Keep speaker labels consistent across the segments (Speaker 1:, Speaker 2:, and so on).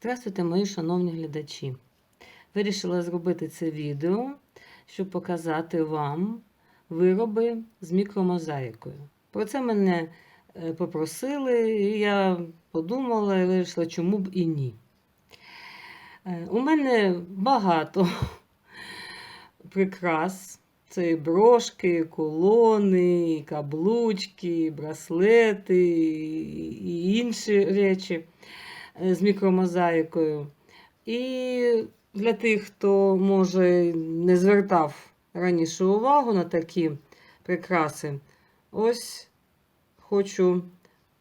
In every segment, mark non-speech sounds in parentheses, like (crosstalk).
Speaker 1: Здравствуйте, мої шановні глядачі. Вирішила зробити це відео, щоб показати вам вироби з мікромозаїкою. Про це мене е, попросили, і я подумала і вирішила, чому б і ні. Е, У мене багато (laughs) прикрас. Це і брошки, і колони, і каблучки, і браслети, і інші речі з мікромозаїкою. І для тих, хто, може, не звертав раніше увагу на такі прикраси, ось хочу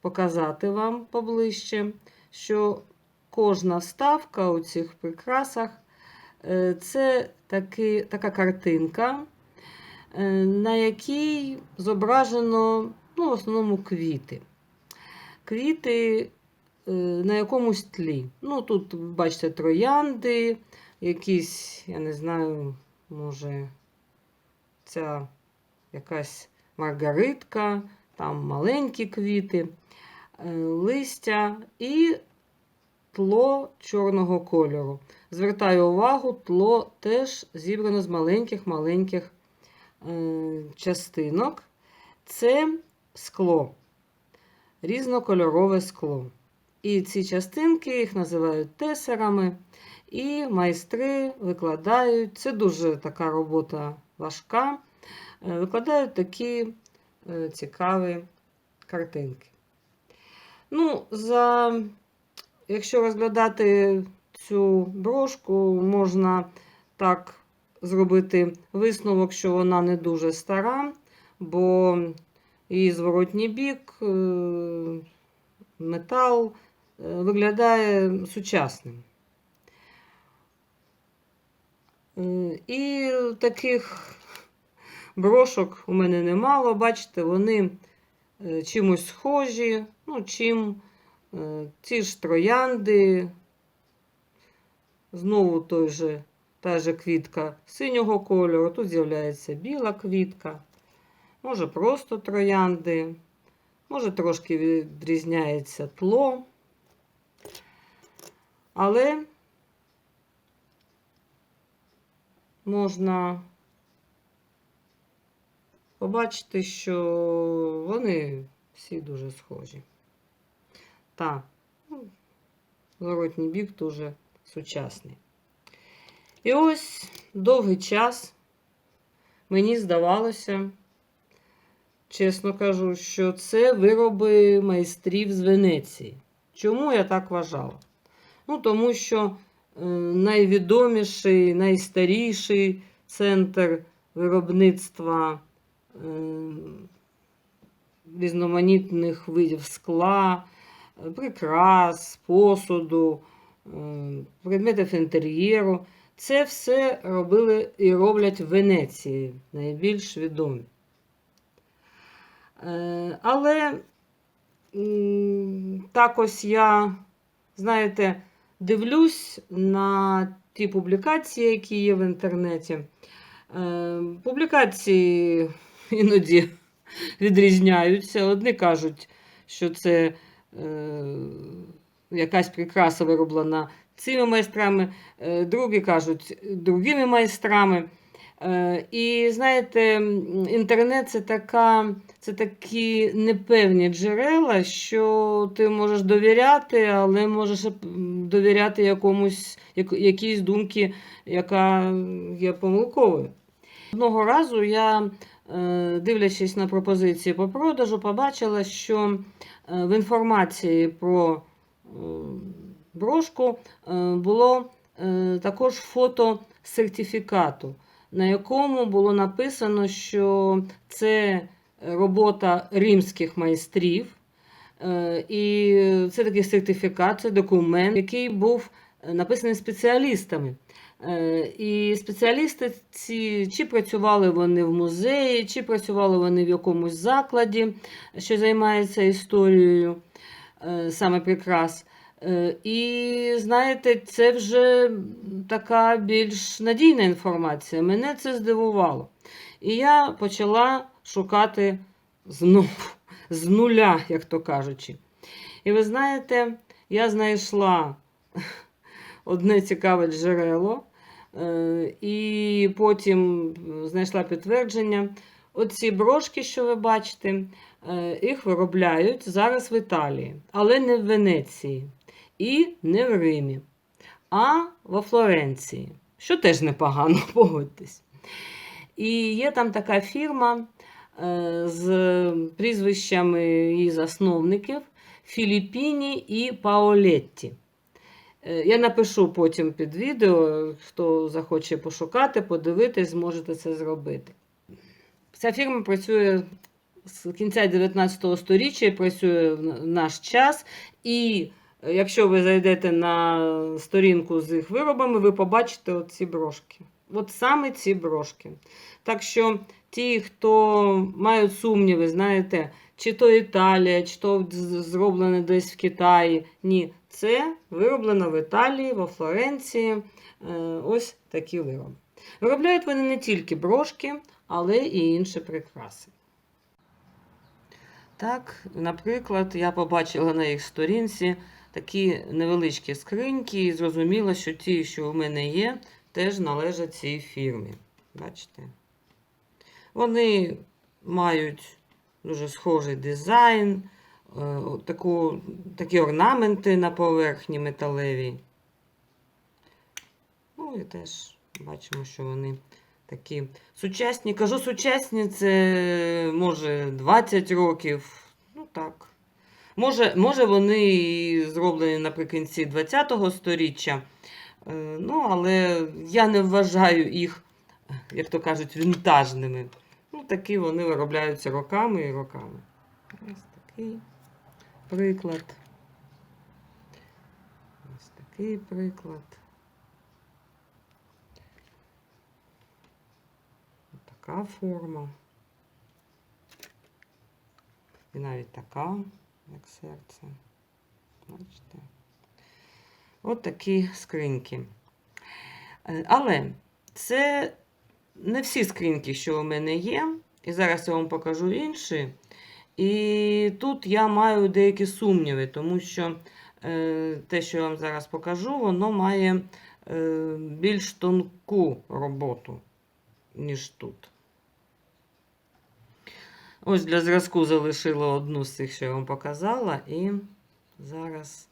Speaker 1: показати вам поближче, що кожна вставка у цих прикрасах е, це таки, така картинка, е, на якій зображено ну, в основному квіти. Квіти е, на якомусь тлі. Ну, тут, бачите, троянди, якісь, я не знаю, може, ця якась маргаритка, там маленькі квіти, е, листя і тло чорного кольору. Звертаю увагу, тло теж зібрано з маленьких-маленьких е, частинок. Це скло, різнокольорове скло. І ці частинки їх називають тесерами, і майстри викладають, це дуже така робота важка, е, викладають такі е, цікаві картинки. Ну, за, Якщо розглядати цю брошку, можна так зробити висновок, що вона не дуже стара, бо її зворотній бік, е, метал виглядає сучасним. Е, І таких брошок у мене немало, бачите, вони е, чимось схожі, ну, чим е, ті ж троянди, знову той же, та же квітка синього кольору, тут з'являється біла квітка, може просто троянди, може трошки відрізняється тло. Але можна побачити, що вони всі дуже схожі. Так, ну, зворотній бік дуже сучасний. І ось довгий час мені здавалося, чесно кажу, що це вироби майстрів з Венеції. Чому я так вважала? Ну, тому що е, найвідоміший, найстаріший центр виробництва е, різноманітних видів скла, е, прикрас, посуду, предметів інтер'єру. Це все робили і роблять в Венеції, найбільш відомі. Але так ось я, знаєте, дивлюсь на ті публікації, які є в інтернеті. Е, Публікації іноді відрізняються. Одні кажуть, що це е, якась прикраса вироблена цими майстрами, е, другі кажуть другими майстрами. Е, І знаєте, інтернет це така, це такі непевні джерела, що ти можеш довіряти, але можеш довіряти якомусь, якійсь думці, яка є помилковою. Одного разу я, е, дивлячись на пропозиції по продажу, побачила, що е, в інформації про брошку було також фото сертифікату, на якому було написано, що це робота римських майстрів. Е, І це такий сертифікат, це документ, який був написаний спеціалістами. Е, І спеціалісти ці чи працювали вони в музеї, чи працювали вони в якомусь закладі, що займається історією е, саме прикрас. Е, І знаєте, це вже така більш надійна інформація. Мене це здивувало. І я почала шукати знову з нуля, як то кажучи. І ви знаєте, я знайшла одне цікаве джерело. Е, І потім знайшла підтвердження. Оці брошки, що ви бачите, е, їх виробляють зараз в Італії, але не в Венеції і не в Римі, а во Флоренції, що теж непогано, (laughs) погодьтесь. І є там така фірма е, з прізвищами її засновників Філіппіні і Паолетті. Е, Я напишу потім під відео, хто захоче пошукати, подивитись, зможете це зробити. Ця фірма працює з кінця 19 століття, працює в наш час. І якщо ви зайдете на сторінку з їх виробами, ви побачите оці брошки. От саме ці брошки. Так що ті, хто мають сумніви, знаєте, чи то Італія, чи то зроблене десь в Китаї. Ні, це вироблено в Італії, во Флоренції. Е, Ось такі вироби. Виробляють вони не тільки брошки, але і інші прикраси. Так, наприклад, я побачила на їх сторінці такі невеличкі скриньки, і зрозуміла, що ті, що у мене є, теж належать цій фірмі. Бачите? Вони мають дуже схожий дизайн, е, таку, такі орнаменти на поверхні металевій. Ну і теж бачимо, що вони такі сучасні. Кажу сучасні, це може 20 років. Ну так. Може, може вони і зроблені наприкінці 20-го сторіччя. Е, Ну, але я не вважаю їх, як то кажуть, вінтажними. Ну, такі вони виробляються роками і роками. Ось такий приклад. Ось такий приклад. Така форма. І навіть така, як серце. Бачите? От такі скриньки. Але це не всі скриньки, що у мене є. І зараз я вам покажу інші. І тут я маю деякі сумніви, тому що е, те, що я вам зараз покажу, воно має е, більш тонку роботу, ніж тут. Ось для зразку залишила одну з цих, що я вам показала, і зараз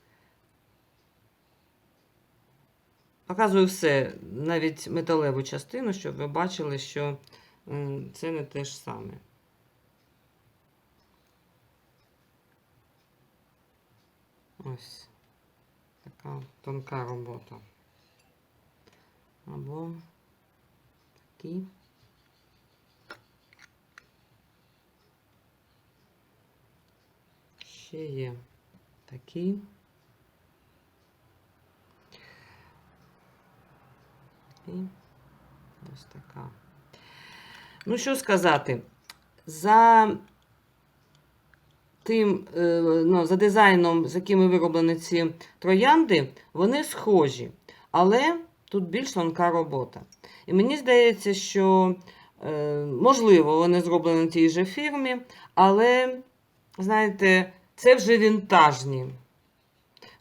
Speaker 1: показую все, навіть металеву частину, щоб ви бачили, що це не те ж саме. Ось така тонка робота. Або такі. Ще є такі. І ось така. Ну, що сказати, за тим, е, ну, за дизайном, з якими вироблені ці троянди, вони схожі, але тут більш тонка робота. І мені здається, що, е, можливо, вони зроблені в тій же фірмі, але, знаєте, це вже вінтажні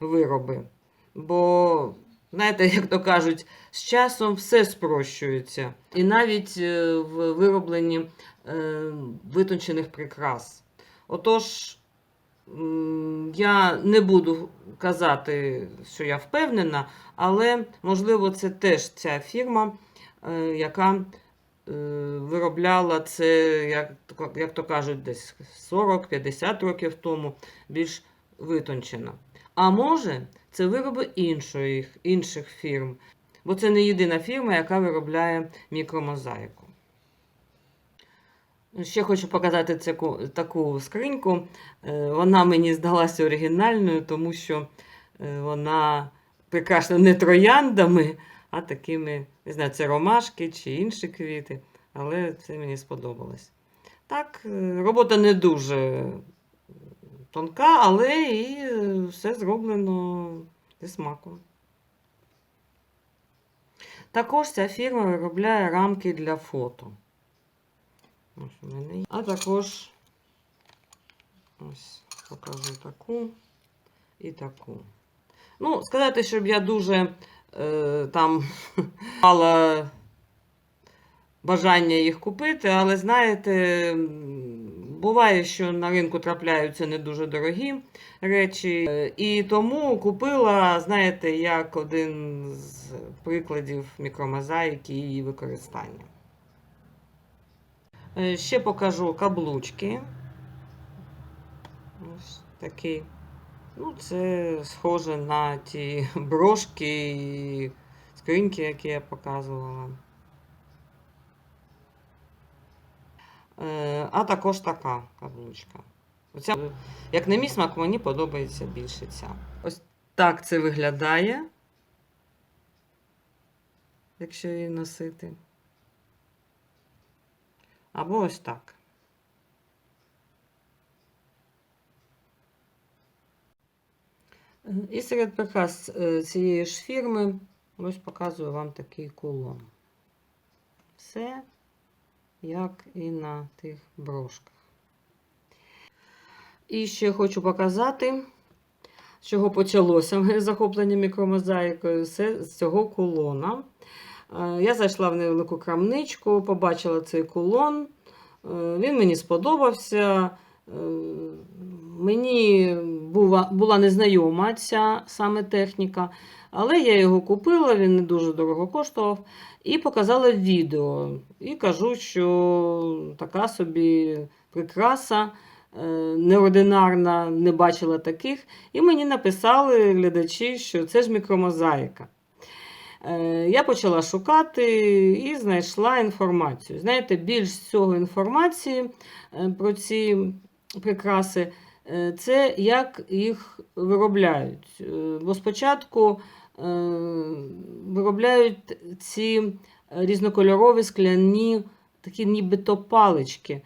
Speaker 1: вироби. Бо, знаєте, як то кажуть, з часом все спрощується. І навіть е, в виробленні е, витончених прикрас. Отож, я не буду казати, що я впевнена, але, можливо, це теж ця фірма, е, яка виробляла це, як, то- кажуть, десь 40-50 років тому, більш витончено. А може, це вироби іншої, інших фірм, бо це не єдина фірма, яка виробляє мікромозаїку. Ще хочу показати цяку, таку скриньку. Е, Вона мені здалася оригінальною, тому що е, вона прикрашена не трояндами, а такими, не знаю, це ромашки чи інші квіти. Але це мені сподобалось. Так, е, робота не дуже тонка, але і е, все зроблено зі смаком. Також ця фірма виробляє рамки для фото. А також ось покажу таку і таку. Ну, сказати, щоб я дуже е, там (laughs) мала бажання їх купити, але знаєте, буває, що на ринку трапляються не дуже дорогі речі. І тому купила, знаєте, як один з прикладів мікромозаїки і її використання. Е, Ще покажу каблучки. Ось такий. Ну, це схоже на ті (laughs) брошки і скриньки, які я показувала. Е, А також така каблучка. Оця, як на мій смак, мені подобається більше ця. Ось так це виглядає, якщо її носити. Або ось так. І серед прикрас е, цієї ж фірми ось показую вам такий кулон. Все як і на тих брошках. І ще хочу показати, з чого почалося моє захоплення мікромозаїкою. Це з цього кулона. Е, Я зайшла в невелику крамничку, побачила цей кулон. Е, Він мені сподобався. Е, Мені була, була незнайома ця саме техніка, але я його купила, він не дуже дорого коштував, і показала відео. І кажу, що така собі прикраса е, неординарна, не бачила таких. І мені написали глядачі, що це ж мікромозаїка. Е, Я почала шукати і знайшла інформацію. Знаєте, більш всього інформації про ці прикраси е, це як їх виробляють. Е, Бо спочатку е, виробляють ці різнокольорові скляні такі нібито палички,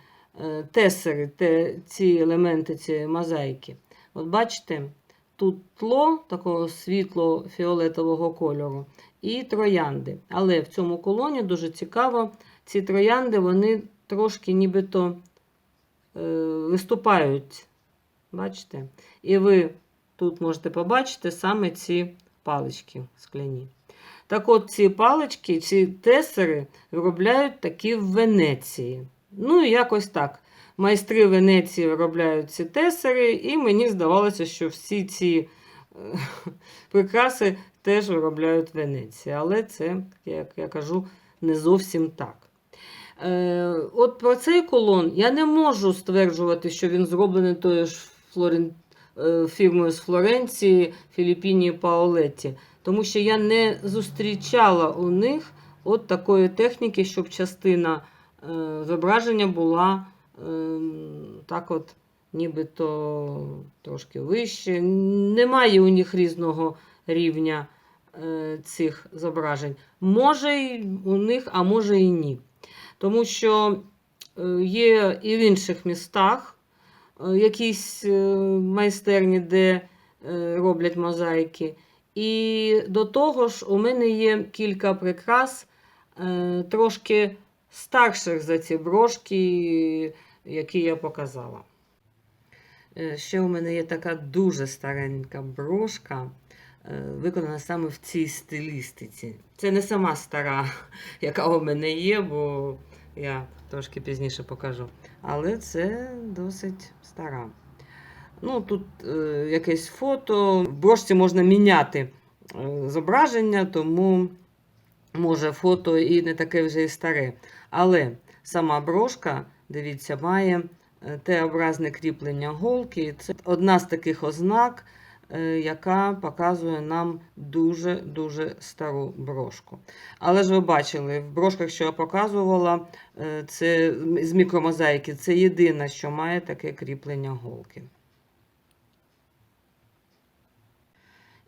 Speaker 1: тесери, те, ці елементи цієї мозаїки. От бачите, тут тло такого світло-фіолетового кольору і троянди. Але в цьому колоні дуже цікаво, ці троянди вони трошки нібито виступають. Бачите? І ви тут можете побачити саме ці палички скляні. Так от ці палички, ці тесери виробляють такі в Венеції. Ну, якось так. Майстри Венеції виробляють ці тесери, і мені здавалося, що всі ці е, (laughs) прикраси теж виробляють в Венеції. Але це, як я кажу, не зовсім так. Е, от про цей колон я не можу стверджувати, що він зроблений тою ж Флорен... е, фірмою з Флоренції, Філіппіні Паолетті, тому що я не зустрічала у них от такої техніки, щоб частина е, зображення була е, так от нібито трошки вище. Немає у них різного рівня цих зображень. Може у них, а може і ні. Тому що е, є і в інших містах е, якісь е, майстерні, де роблять мозаїки. І до того ж, у мене є кілька прикрас трошки старших за ці брошки, які я показала. Ще у мене є така дуже старенька брошка, виконана саме в цій стилістиці. Це не сама стара, яка у мене є, бо я трошки пізніше покажу. Але це досить стара. Ну, тут е, якесь фото. В брошці можна міняти е, зображення, тому може фото і не таке вже і старе. Але сама брошка, дивіться, має е, Т-образне кріплення голки. Це одна з таких ознак, е, яка показує нам дуже-дуже стару брошку. Але ж ви бачили, в брошках, що я показувала, е, це з мікромозаїки, це єдине, що має таке кріплення голки.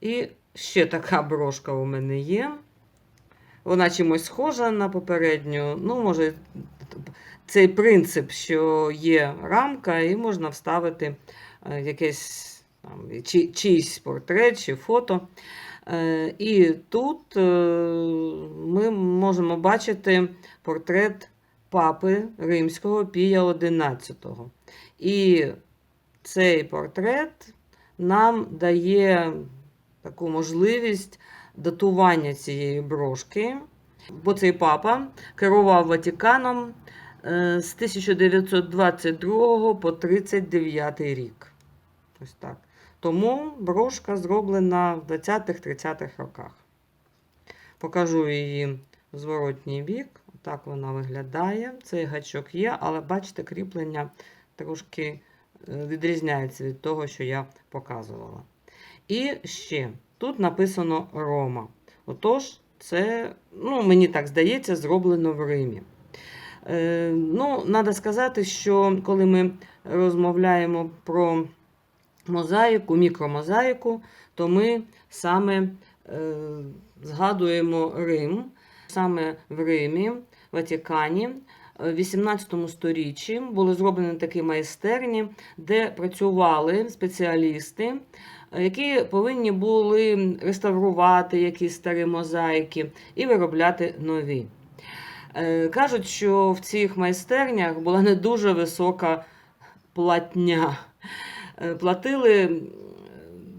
Speaker 1: І ще така брошка у мене є. Вона чимось схожа на попередню. Ну, може, цей принцип, що є рамка, і можна вставити е, якесь там, чи, чийсь портрет чи фото. Е, І тут е, ми можемо бачити портрет папи римського Пія XI. І цей портрет нам дає таку можливість датування цієї брошки. Бо цей папа керував Ватиканом е, з 1922 по 39 рік. Ось так. Тому брошка зроблена в 20-30-х роках. Покажу її зворотній бік. Так вона виглядає. Цей гачок є, але бачите, кріплення трошки е, відрізняється від того, що я показувала. І ще тут написано Рома. Отож, це, ну, мені так здається, зроблено в Римі. Е, ну, треба сказати, що коли ми розмовляємо про мозаїку, мікромозаїку, то ми саме е, згадуємо Рим. Саме в Римі, Ватикані, в 18 сторіччі були зроблені такі майстерні, де працювали спеціалісти, е, які повинні були реставрувати якісь старі мозаїки і виробляти нові. Е, Кажуть, що в цих майстернях була не дуже висока платня. Е, Платили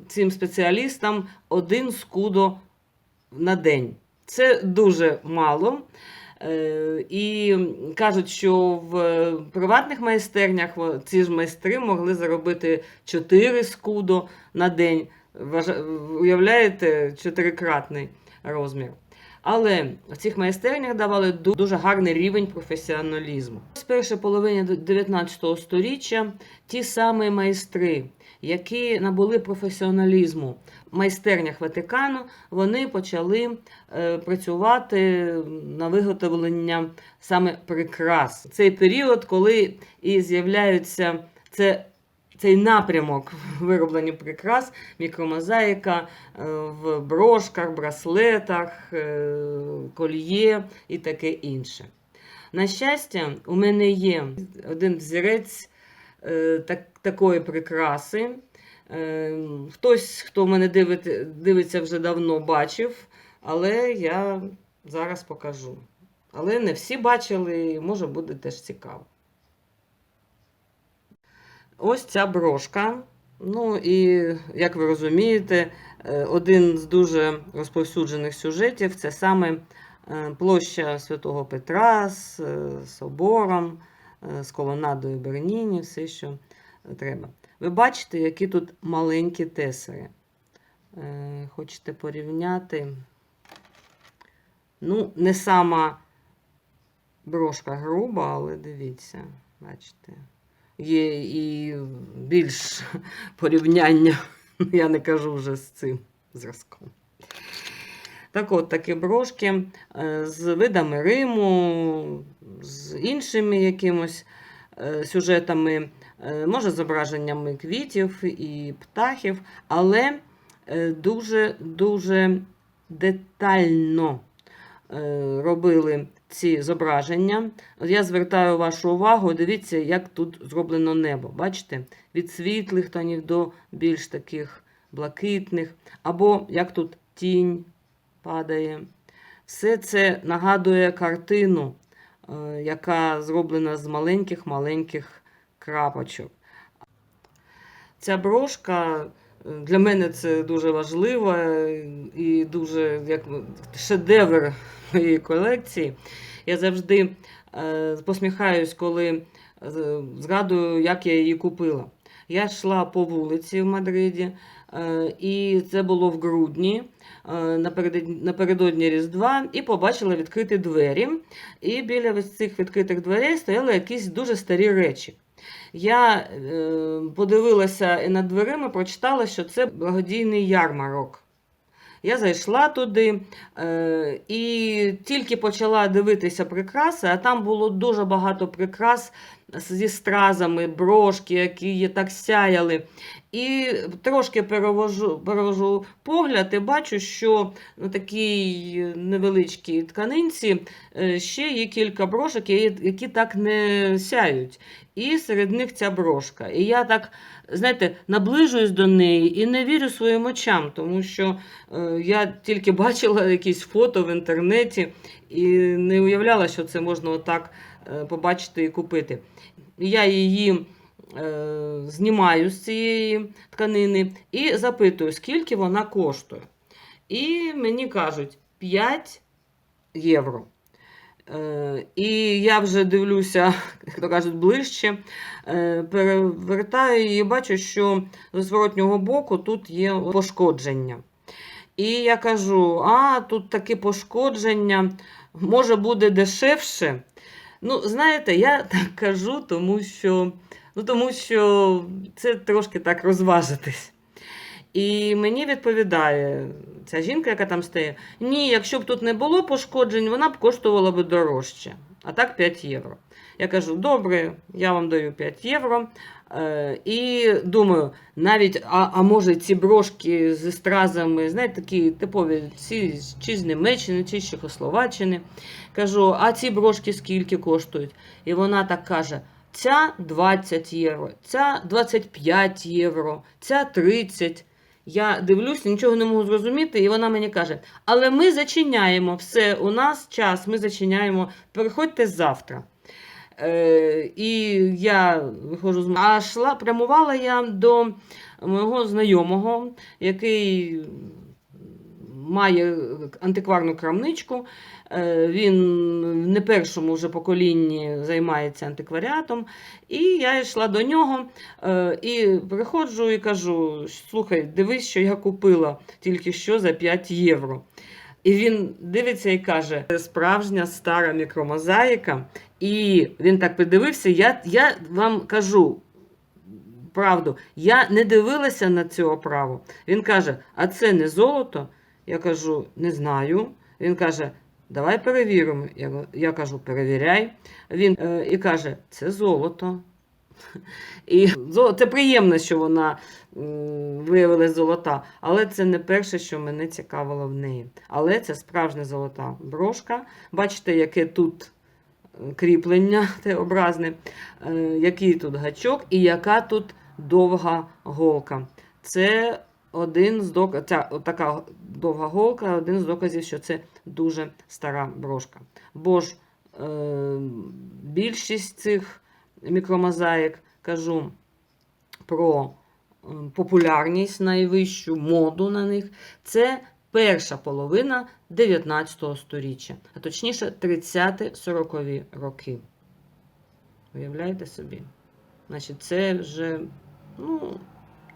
Speaker 1: цим спеціалістам один скудо на день. Це дуже мало. Е, І кажуть, що в приватних майстернях ці ж майстри могли заробити 4 скудо на день. Уявляєте, чотирикратний розмір. Але в цих майстернях давали дуже гарний рівень професіоналізму. З першої половини 19 століття ті самі майстри, які набули професіоналізму в майстернях Ватикану, вони почали е, працювати на виготовлення саме прикрас. Цей період, коли і з'являються це. Цей напрямок вироблення прикрас, мікромозаїка е, в брошках, браслетах, е, кольє і таке інше. На щастя, у мене є один взірець е, так, такої прикраси. Хтось, хто мене дивиться, вже давно бачив, але я зараз покажу. Але не всі бачили, і може буде теж цікаво. Ось ця брошка. Ну і, як ви розумієте, е, один з дуже розповсюджених сюжетів це саме е, площа Святого Петра з е, собором, з колонадою Берніні, все, що треба. Ви бачите, які тут маленькі тесери. Хочете порівняти? Ну, не сама брошка груба, але дивіться, бачите. Є і більш порівняння, (laughs) я не кажу вже з цим зразком. Так от такі брошки е, з видами Риму, з іншими якимось е, сюжетами, е, може, зображеннями квітів і птахів, але дуже-дуже детально робили ці зображення. Я звертаю вашу увагу, дивіться, як тут зроблено небо. Бачите? Від світлих тонів до більш таких блакитних, або як тут тінь падає. Все це нагадує картину, е, яка зроблена з маленьких-маленьких крапочок. Ця брошка е, для мене це дуже важливо і дуже як шедевр моєї колекції. Я завжди е, посміхаюсь, коли е, згадую, як я її купила. Я йшла по вулиці в Мадриді, е, і це було в грудні, наперед- напередодні Різдва, і побачила відкриті двері. І біля цих відкритих дверей стояли якісь дуже старі речі. Я подивилася над дверима, прочитала, що це благодійний ярмарок. Я зайшла туди е, і тільки почала дивитися прикраси, а там було дуже багато прикрас зі стразами, брошки, які так сяяли. І трошки перевожу, перевожу погляд і бачу, що на такій невеличкій тканинці е, ще є кілька брошок, які так не сяють. І серед них ця брошка. І я так, знаєте, наближуюсь до неї і не вірю своїм очам, тому що е, я тільки бачила якісь фото в інтернеті і не уявляла, що це можна отак е, побачити і купити. Я її е, знімаю з цієї тканини і запитую, скільки вона коштує. І мені кажуть 5 євро. Е, І я вже дивлюся, як то кажуть, ближче, е, перевертаю і бачу, що з зворотнього боку тут є пошкодження. І я кажу: а, тут таке пошкодження, може буде дешевше. Ну, знаєте, я (laughs) так кажу, тому що, ну, тому що це трошки так розважитись. І мені відповідає ця жінка, яка там стоїть: ні, якщо б тут не було пошкоджень, вона б коштувала б дорожче. А так 5 євро. Я кажу: добре, я вам даю 5 євро. Е, і думаю, навіть, а, а може ці брошки з стразами, знаєте, такі типові, ці чи з Німеччини, чи з Чехословаччини. Кажу, а ці брошки скільки коштують? І вона так каже: ця 20 євро, ця 25 євро, ця 30. Я дивлюся, нічого не можу зрозуміти, і вона мені каже: але ми зачиняємо все, у нас час, ми зачиняємо, приходьте завтра. Е, і я виходжу з а шла, прямувала я до мого знайомого, який має антикварну крамничку. Е, Він не першому вже поколінні займається антикваріатом. І я йшла до нього е, і приходжу і кажу: слухай, дивись, що я купила тільки що за 5 євро. І він дивиться і каже: це справжня стара мікромозаїка. І він так подивився. Я, я вам кажу правду, я не дивилася на цю оправу. Він каже: А це не золото? Я кажу, не знаю. Він каже, давай перевіримо. Я, кажу, перевіряй. Він е, і каже, це золото. (laughs) І це приємно, що вона м, виявилась золота, але це не перше, що мене цікавило в неї. Але це справжня золота брошка. Бачите, яке тут е, кріплення (laughs) Т-образне, е, який тут гачок і яка тут довга голка. Це один з док... Ця така довга голка, один з доказів, що це дуже стара брошка. Бо ж е, більшість цих мікромозаїк кажу про е, популярність найвищу, моду на них. Це перша половина 19 століття, а точніше 30-40 роки. Уявляєте собі? Значить, це вже ну,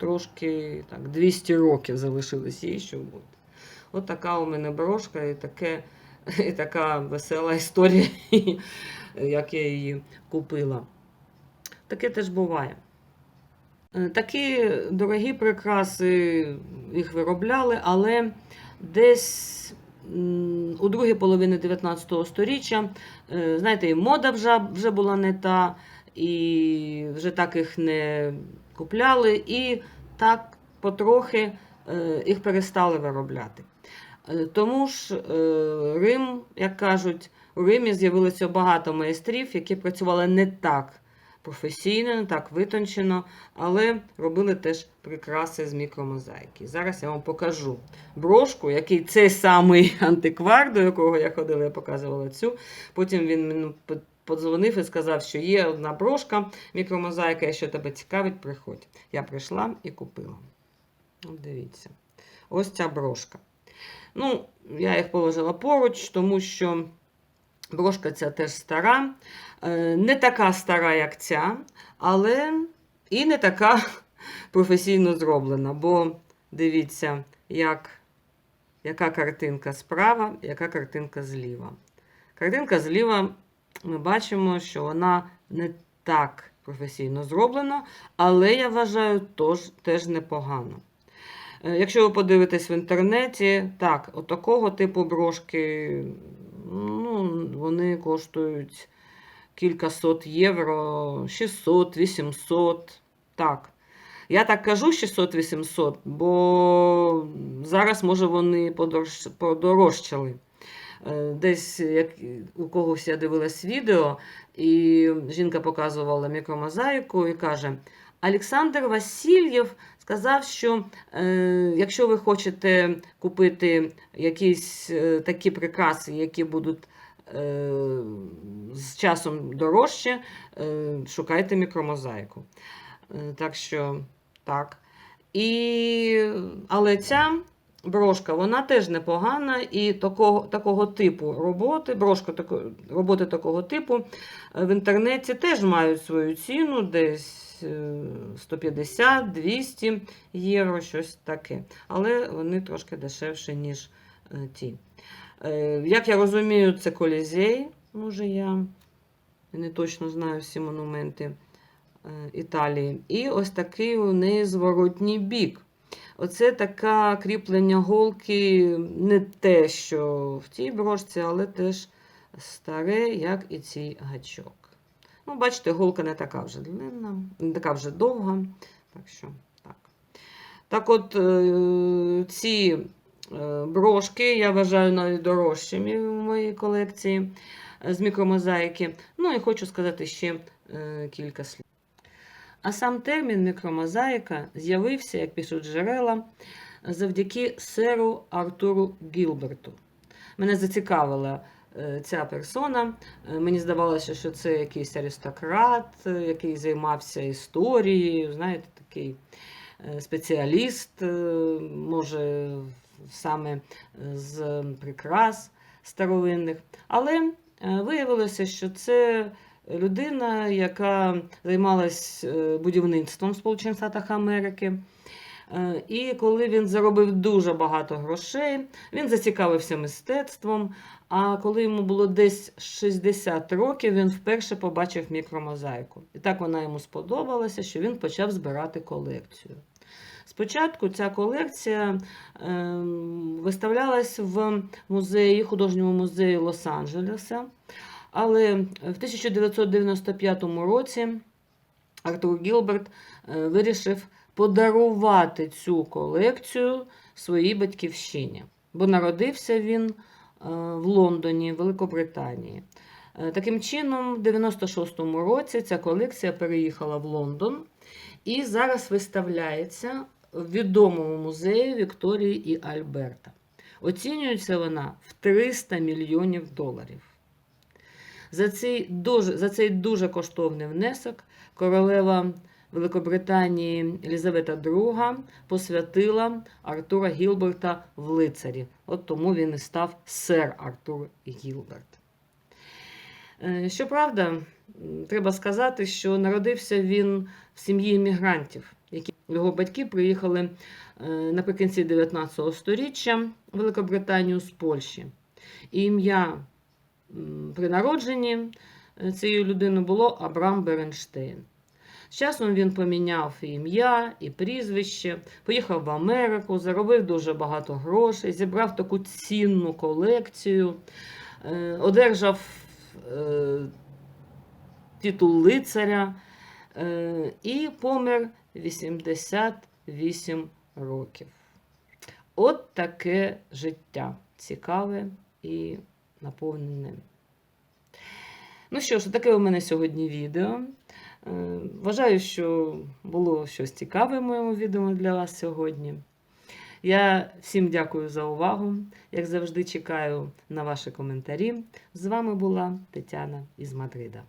Speaker 1: трошки так, 200 років залишилось їй, щоб бути. От така у мене брошка і, таке, (laughs) і така весела історія, (laughs) як я її купила. Таке теж буває. Е, Такі дорогі прикраси їх виробляли, але десь у другій половині 19 століття, е, знаєте, і мода вже, вже була не та, і вже так їх не купляли, і так потрохи е, їх перестали виробляти. Е, Тому ж е, Рим, як кажуть, у Римі з'явилося багато майстрів, які працювали не так професійно, не так витончено, але робили теж прикраси з мікромозаїки. Зараз я вам покажу брошку, який цей самий (laughs) антиквар, до якого я ходила, я показувала цю. Потім він подзвонив і сказав, що є одна брошка, мікромозаїка, якщо тебе цікавить, приходь. Я прийшла і купила. От дивіться. Ось ця брошка. Ну, я їх положила поруч, тому що брошка ця теж стара. Е, Не така стара, як ця, але і не така (laughs) професійно зроблена. Бо дивіться, як, яка картинка справа, яка картинка зліва. Картинка зліва, ми бачимо, що вона не так професійно зроблена, але я вважаю, тож, теж непогано. Е, Якщо ви подивитесь в інтернеті, так, от такого типу брошки, ну, вони коштують кількасот євро, 600, 800. Так. Я так кажу 600-800, бо зараз, може, вони подорож- подорожчали. Е, Десь як у когось я дивилась відео, і жінка показувала мікромозаїку і каже: Олександр Васильєв сказав, що е, якщо ви хочете купити якісь е, такі прикраси, які будуть е, з часом дорожче, е, шукайте мікромозаїку. Так що так. І, але ця брошка, вона теж непогана, і такого, такого типу роботи, брошка тако, роботи такого типу е, в інтернеті теж мають свою ціну, десь е, 150-200 євро, щось таке. Але вони трошки дешевші, ніж е, ті. Е, Як я розумію, це колізей, може я не точно знаю всі монументи е, Італії. І ось такий у неї зворотній бік. Оце таке кріплення голки, не те, що в тій брошці, але теж старе, як і цей гачок. Ну, бачите, голка не така вже длинна, не така вже довга. Так що, так. Так от, е, ці е, брошки я вважаю найдорожчими в моїй колекції е, з мікромозаїки. Ну і хочу сказати ще кілька слів. А сам термін мікромозаїка з'явився, як пишуть джерела, завдяки серу Артуру Гілберту. Мене зацікавила е, ця персона. Е, Мені здавалося, що це якийсь аристократ, е, який займався історією, знаєте, такий спеціаліст, може, саме з прикрас старовинних. Але виявилося, що це людина, яка займалась е, будівництвом Сполучених Штатах Америки. Е, І коли він заробив дуже багато грошей, він зацікавився мистецтвом. А коли йому було десь 60 років, він вперше побачив мікромозаїку. І так вона йому сподобалася, що він почав збирати колекцію. Спочатку ця колекція е, виставлялась в музеї, художньому музеї Лос-Анджелеса. Але в 1995 році Артур Гілберт е, вирішив подарувати цю колекцію своїй батьківщині, бо народився він е, в Лондоні, Великобританії. Е, Таким чином, в 96-му році ця колекція переїхала в Лондон і зараз виставляється в відомому музеї Вікторії і Альберта. Оцінюється вона в 300 мільйонів доларів. За цей дуже, за цей дуже коштовний внесок королева Великобританії Елізавета II посвятила Артура Гілберта в лицарі. От тому він і став сер Артур Гілберт. Е, Щоправда, треба сказати, що народився він в сім'ї іммігрантів, які його батьки приїхали е, наприкінці 19 століття в Великобританію з Польщі. І ім'я при народженні е, цієї людини було Абрам Беренштейн. З часом він поміняв і ім'я, і прізвище, поїхав в Америку, заробив дуже багато грошей, зібрав таку цінну колекцію, е, одержав е, титул лицаря і помер 88 років. От таке життя цікаве і наповнене. Ну що ж, таке у мене сьогодні відео. Е, Вважаю, що було щось цікаве в моєму відео для вас сьогодні. Я всім дякую за увагу. Як завжди, чекаю на ваші коментарі. З вами була Тетяна із Мадрида.